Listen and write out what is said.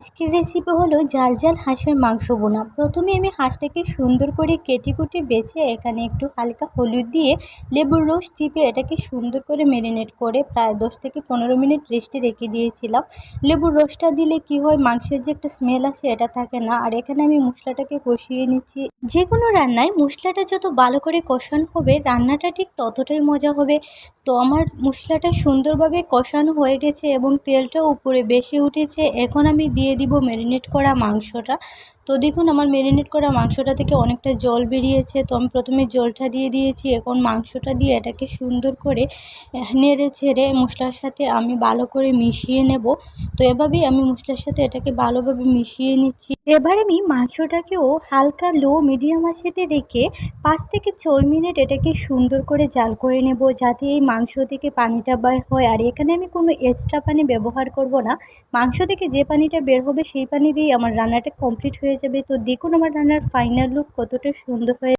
আজকের রেসিপি হলো জাল জাল হাঁসের মাংস বোনা। প্রথমে আমি হাঁসটাকে সুন্দর করে কেটে কুটে বেছে এখানে একটু হালকা হলুদ দিয়ে লেবুর রস চিপে এটাকে সুন্দর করে ম্যারিনেট করে প্রায় দশ থেকে পনেরো মিনিট রেস্টে রেখে দিয়েছিলাম। লেবুর রসটা দিলে কি হয়, মাংসের যে একটা স্মেল আছে এটা থাকে না। আর এখানে আমি মশলাটাকে কষিয়ে নিচ্ছি। যে কোনো রান্নায় মশলাটা যত ভালো করে কষানো হবে, রান্নাটা ঠিক ততটাই মজা হবে। তো আমার মশলাটা সুন্দরভাবে কষানো হয়ে গেছে এবং তেলটাও উপরে বেশি উঠেছে। এখন আমি দিয়ে দিব ম্যারিনেট করা মাংসটা। তো দেখুন, আমার ম্যারিনেট করা মাংসটা থেকে অনেকটা জল বেরিয়েছে। তো আমি প্রথমে জলটা দিয়ে দিয়েছি। এখন মাংসটা দিয়ে এটাকে সুন্দর করে নেড়ে ছেড়ে মশলার সাথে আমি ভালো করে মিশিয়ে নেব। তো এভাবেই আমি মশলার সাথে এটাকে ভালোভাবে মিশিয়ে নিচ্ছি। এবার আমি মাংসটাকেও হালকা লো মিডিয়াম আঁচেতে রেখে পাঁচ থেকে ছয় মিনিট এটাকে সুন্দর করে জাল করে নেব যাতে এই মাংস থেকে পানিটা বের হয়। আর এখানে আমি কোনো এক্সট্রা পানি ব্যবহার করব না। মাংস থেকে যে পানিটা বের হবে সেই পানি দিয়ে আমার রান্নাটা কমপ্লিট হয়ে যাবে। তো দেখুন আমার রান্নার ফাইনাল লুক কতটা সুন্দর হয়ে